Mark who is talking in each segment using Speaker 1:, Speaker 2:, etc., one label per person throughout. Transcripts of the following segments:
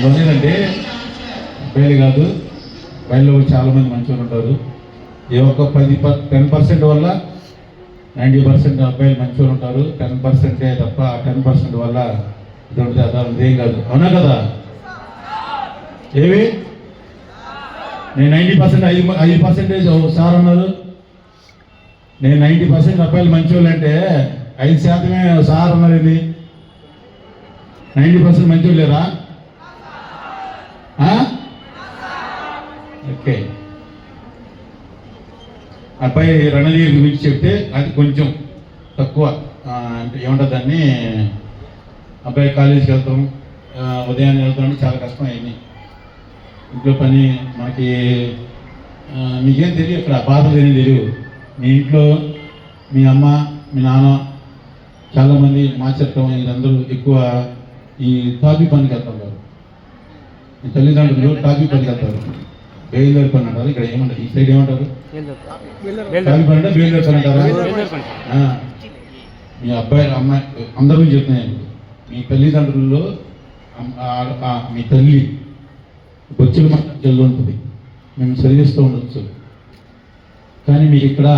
Speaker 1: లేదంటే బయలు కాదు అబ్బాయిల్లో చాలా మంది మంచిగా ఉంటారు. ఏ ఒక్క పది టెన్ పర్సెంట్ వల్ల నైంటీ పర్సెంట్ అబ్బాయిలు మంచిగా ఉంటారు. టెన్ పర్సెంటే తప్ప టెన్ పర్సెంట్ వల్ల ఇటువంటి అదాలు ఏం కాదు. అవునా కదా? ఏవి? నేను నైంటీ పర్సెంట్ ఐదు ఐదు పర్సెంటేజ్ సార్ అన్నారు. నేను నైంటీ పర్సెంట్ అబ్బాయిలు మంచివాళ్ళు అంటే ఐదు శాతమే సార్ అన్నారు ఇది. నైంటీ పర్సెంట్ మంచివాళ్ళు లేరా? ఓకే. అబ్బాయి రణధీర్ గురించి చెప్తే అది కొంచెం తక్కువ. అంటే ఏమంటుంది దాన్ని? అబ్బాయి కాలేజీకి వెళ్తాం ఉదయాన్నే వెళ్తాం అంటే చాలా కష్టం అయింది. ఇంట్లో పని మనకి మీకేం తెలియదు ఇక్కడ బాధలు ఏం తెలియదు మీ ఇంట్లో మీ అమ్మ మీ నాన్న చాలామంది మా మాచట్టం వీళ్ళందరూ ఎక్కువ ఈ తాపీ పనికి వెళ్తాం మీ తల్లిదండ్రులు తాపీ పనికి వెళ్తారు బేలుదేరి పని అంటారు. ఇక్కడ ఏమంటారు? ఈ సైడ్ ఏమంటారు? తాపీ పని అంటే బేలుదేరి పని. అంటారా. మీ అబ్బాయి అమ్మాయి అందరూ చెప్తున్నాను మీ తల్లిదండ్రుల్లో మీ తల్లి బొచ్చుల మధ్యలో ఉంటుంది. మేము చదివిస్తూ ఉండొచ్చు. కానీ మీకు ఇక్కడ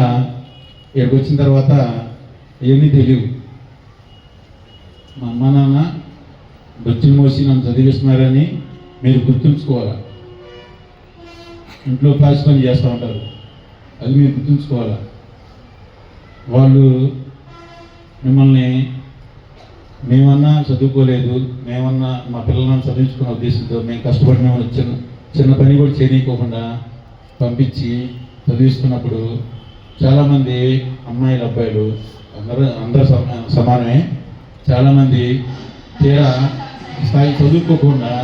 Speaker 1: ఇక్కడికి వచ్చిన తర్వాత ఇవన్నీ తెలియవు మా అమ్మ నాన్న బొచ్చులు మోసి నన్ను చదివిస్తున్నారని మీరు గుర్తుంచుకోవాలా? ఇంట్లో కాసి పని చేస్తూ ఉంటారు. అది మీరు గుర్తుంచుకోవాలా? వాళ్ళు మిమ్మల్ని మేమన్నా చదువుకోలేదు మేమన్నా మా పిల్లలను చదివించుకున్న ఉద్దేశంతో మేము కష్టపడిన చిన్న చిన్న పని కూడా చేయనీయకోకుండా పంపించి చదివిస్తున్నప్పుడు చాలామంది అమ్మాయిలు అబ్బాయిలు అందరూ అందరూ సమా- సమానమే. చాలామంది తీరా స్థాయి చదువుకోకుండా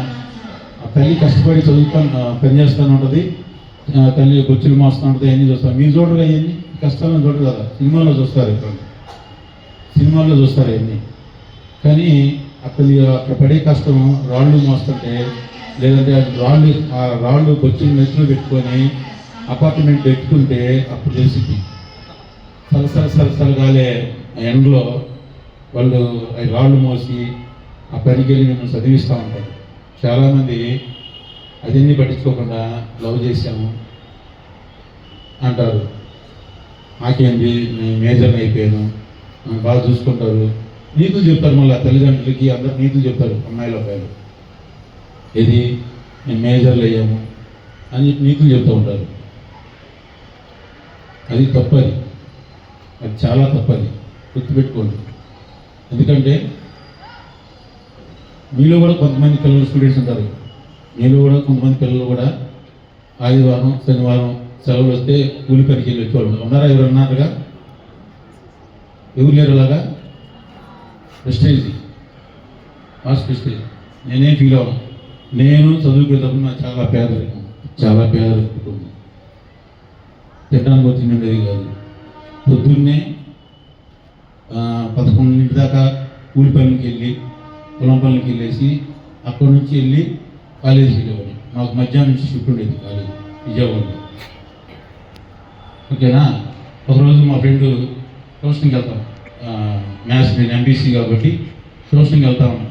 Speaker 1: తల్లి కష్టపడి చదువుతాను పని చేస్తూనే ఉంటుంది తల్లి బొచ్చులు మోస్తూ ఉంటుంది అన్నీ చూస్తాను మీరు చూడరు అవన్నీ కష్టాలను చూడరు కదా? సినిమాలో చూస్తారు ఇప్పుడు. సినిమాల్లో చూస్తారు అవన్నీ కానీ అక్కడ అక్కడ పడే కష్టం రాళ్ళు మోస్తుంటే లేదంటే రాళ్ళు ఆ రాళ్ళు బొచ్చులు మెట్లు పెట్టుకొని అపార్ట్మెంట్ పెట్టుకుంటే అప్పుడు తెలిసింది సరసర సరసర గాలే ఆ ఎండలో వాళ్ళు ఆ రాళ్ళు మోసి ఆ పనికి వెళ్ళి మిమ్మల్ని చదివిస్తూ ఉంటారు. చాలామంది అదన్నీ పట్టించుకోకుండా లవ్ చేశాము అంటారు. నాకేంది నేను మేజర్ అయిపోయాను. బాగా చూసుకుంటారు. నీతులు చెప్తారు మళ్ళీ తల్లిదండ్రులకి అందరు నీతులు చెప్తారు అమ్మాయిలు అబ్బాయిలు. ఇది మేము మేజర్లు అయ్యాము అని చెప్పి నీతులు చెప్తూ ఉంటారు. అది తప్పది. అది చాలా తప్పది. గుర్తుపెట్టుకోండి. ఎందుకంటే మీలో కూడా కొంతమంది పిల్లలు స్టూడెంట్స్ ఉంటారు. మీలో కూడా కొంతమంది పిల్లలు కూడా ఆదివారం శనివారం సెలవులు వస్తే కూలి పనికి వెళ్ళి వచ్చేవాళ్ళు ఉన్నారా ఎవరు ఉన్నారుగా ఎవరు లేరు అలాగా? ప్రెస్టేజ్ ఫాస్ట్ ప్రెస్టేజ్ నేనేం ఫీల్ అవ్వను. నేను చదువుకునేటప్పుడు నాకు చాలా పేదరికం చాలా పేదరికం తినడానికి వచ్చి కాదు. పొద్దున్నే పదకొండు పదకొండింటి దాకా కూలి పనికి వెళ్ళి పొలం పనులకి వెళ్ళేసి అక్కడి నుంచి వెళ్ళి కాలేజీకి వెళ్ళేవాడిని. మాకు మధ్యాహ్నం నుంచి షిఫ్ట్ ఉండేది కాలేజీ విజయవాడలో. ఓకేనా? ఒకరోజు మా ఫ్రెండ్ ట్యూషన్కి వెళ్తాం. మ్యాథ్స్ నేను ఎంబీసీ కాబట్టి ట్యూషన్కి వెళ్తా. ఉన్నాను